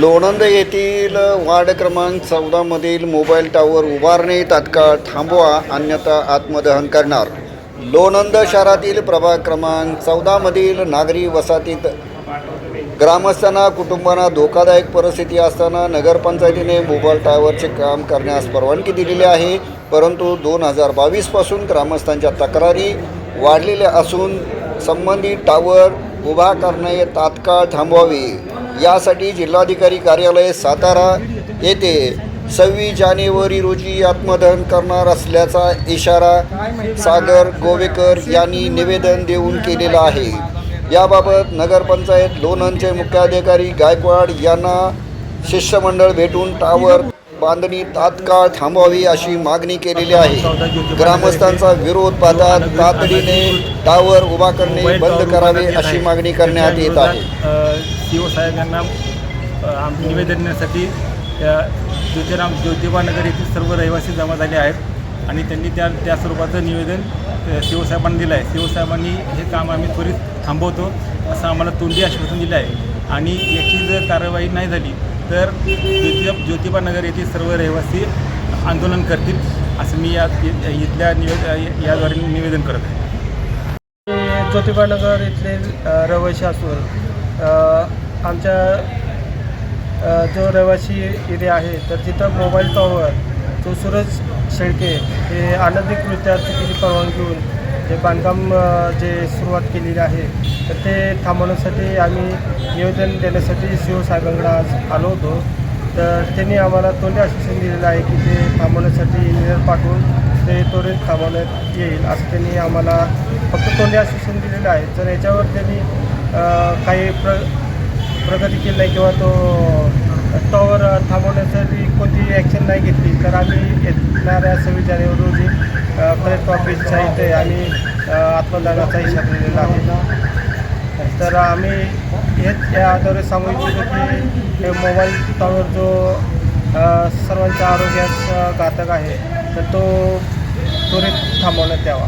लोणंद येथील वार्ड क्रमांक चौदामधील mobile tower उभारणे तात्काळ थांबवा अन्यथा आत्मदहन करणार. लोणंद शहरातील प्रभाग क्रमांक चौदामधील नागरी वसाहतीत ग्रामस्थांना कुटुंबांना धोकादायक परिस्थिती असताना नगरपंचायतीने मोबाईल टॉवरचे काम करण्यास परवानगी दिलेली आहे. परंतु दोन हजार बावीसपासून ग्रामस्थांच्या तक्रारी वाढलेल्या असून संबंधित टावर उभा करणे तात्काळ थांबवावे. यासाठी जिल्हाधिकारी कार्यालय सातारा येथे सव्वीस जानेवारी रोजी आत्मदहन करणार असल्याचा इशारा सागर गोवेकर यांनी निवेदन देऊन केलेला आहे. याबाबत नगरपंचायत लोणंदचे मुख्याधिकारी गायकवाड यांना शिष्टमंडळ भेटून टावर बांधणी तात्काळ थांबवावी अशी मागणी केलेली आहे. ग्रामस्थांचा विरोध पाहता तातडीने टावर उभा करणे बंद करावे अशी मागणी करण्यात येत आहे. साहेब यांना निवेदन देण्यासाठी त्या ज्योतिराम ज्योतिबा नगर येथील सर्व रहिवासी जमा झाले आहेत आणि त्यांनी त्या त्या स्वरूपाचं निवेदन सी ओ साहेबांना दिलं आहे. सी ओ साहेबांनी हे काम आम्ही त्वरित थांबवतो असं आम्हाला तोंडी आश्वासन दिलं आहे. आणि याची जर कारवाई नाही झाली तर ज्योतिबा ज्योतिबा नगर येथील सर्व रहिवासी आंदोलन करतील असं मी या इथल्या निवेद याद्वारे निवेदन करत आहे. ज्योतिबा नगर इथले रहिवासी असून आमच्या जो रहिवासी एरिया आहे तर तिथं मोबाईल टॉवर जो सूरज शेळके हे अनधिकृत्या चुकीची परवानगी घेऊन जे बांधकाम जे सुरुवात केलेली आहे तर ते थांबवण्यासाठी आम्ही निवेदन देण्यासाठी सी साहेबांकडे आज आलो होतो. तर त्यांनी आम्हाला तोंडी आश्वासन दिलेलं आहे की ते थांबवण्यासाठी इंजिनियर पाठवून ते त्वरित थांबवण्यात येईल असं त्यांनी आम्हाला फक्त तोंडी आश्वासन दिलेलं आहे. जर याच्यावर त्यांनी काही प्र प्रगती केली नाही किंवा तो टॉवर थांबवण्यासाठी कोणती ॲक्शन नाही घेतली. तर आम्ही येणाऱ्या सव्वीस जानेवारी रोजी कलेक्टर ऑफिसच्या इथे आम्ही अ, आत्मदानाचा इशारा दिलेला आहे. तर आम्ही हेच याद्वारे सांगू इच्छितो की हे मोबाईल टॉवर जो सर्वांच्या आरोग्यास घातक आहे तर तो त्वरित थांबवण्यात यावा.